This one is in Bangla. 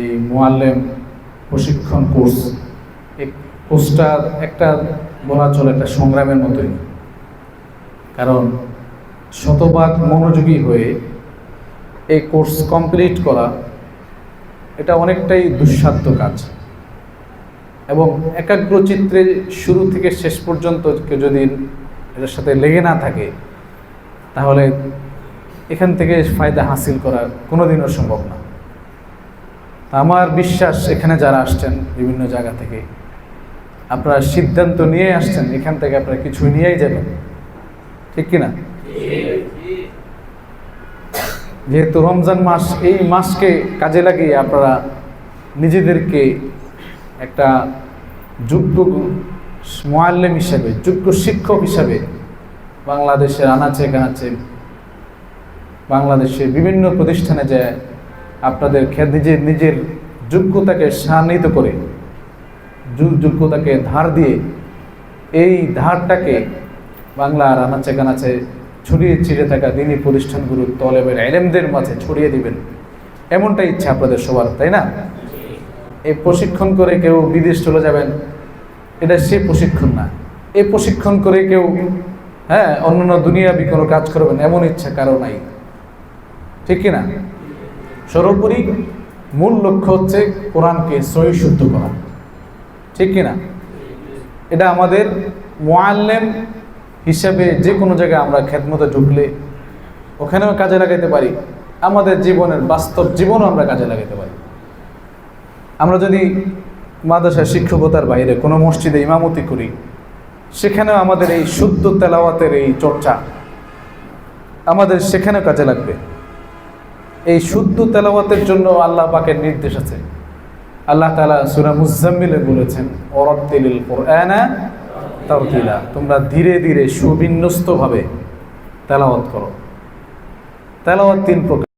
এই মোয়াল্লেম প্রশিক্ষণ কোর্স। এই কোর্সটা একটা বলা চলে একটা সংগ্রামের মতোই। কারণ শতভাগ মনোযোগী হয়ে এই কোর্স কমপ্লিট করা এটা অনেকটাই দুঃসাধ্য কাজ। এবং একাগ্র একাগ্রচিত্রে শুরু থেকে শেষ পর্যন্ত কেউ যদি এটার সাথে লেগে না থাকে, তাহলে এখান থেকে ফায়দা হাসিল করা কোনোদিনও সম্ভব না। আমার বিশ্বাস এখানে যারা আসছেন বিভিন্ন জায়গা থেকে, আপনারা সিদ্ধান্ত নিয়ে আসছেন, এখান থেকে আপনারা কিছু নিয়েই যাবেন। ঠিক কিনা? যেহেতু রমজান মাস, এই মাসকে কাজে লাগিয়ে আপনারা নিজেদেরকে একটা যোগ্য মোয়াল্লেম হিসাবে, যোগ্য শিক্ষক হিসাবে বাংলাদেশের আনাচে কানাচে বাংলাদেশে বিভিন্ন প্রতিষ্ঠানে যে আপনাদের নিজের নিজের যোগ্যতাকে সান্নিহিত করে যোগ্যতাকে ধার দিয়ে এই ধারটাকে বাংলার আনাচে কানাচে ছড়িয়ে ছিঁড়ে থাকা দিনী প্রতিষ্ঠানগুলো তলেবের এলেমদের মাঝে ছড়িয়ে দিবেন। এমনটাই ইচ্ছা আপনাদের সবার, তাই না? এই প্রশিক্ষণ করে কেউ বিদেশ চলে যাবেন, এটা সে প্রশিক্ষণ না। এই প্রশিক্ষণ করে কেউ হ্যাঁ অন্যান্য দুনিয়াবি কোনো কাজ করবেন, এমন ইচ্ছা কারও নাই। ঠিক কিনা সর্বোপরি মূল লক্ষ্য হচ্ছে কোরআনকে সহি শুদ্ধ করা। ঠিক কিনা এটা আমাদের মোয়াল্লেম হিসাবে যে কোনো জায়গায় আমরা খেদমতে ঢুকলে ওখানেও কাজে লাগাইতে পারি। আমাদের জীবনের বাস্তব জীবনও আমরা কাজে লাগাইতে পারি। আমরা যদি মাদ্রাসা শিক্ষকতার বাইরে কোনো মসজিদে ইমামতি করি, সেখানেও আমাদের এই শুদ্ধ তেলাওয়াতের এই চর্চা আমাদের সেখানেও কাজে লাগবে। এই শুদ্ধ তেলাওয়াতের জন্য আল্লাহ পাকের নির্দেশ আছে। আল্লাহ তালা সুরা মুজাম্মিলে বলেছেন অরদ্দিল কোরআনা তোমরা ধীরে ধীরে সুবিন্যস্তভাবে তেলাওয়াত করো। তেলাওয়াত তিন প্রকার।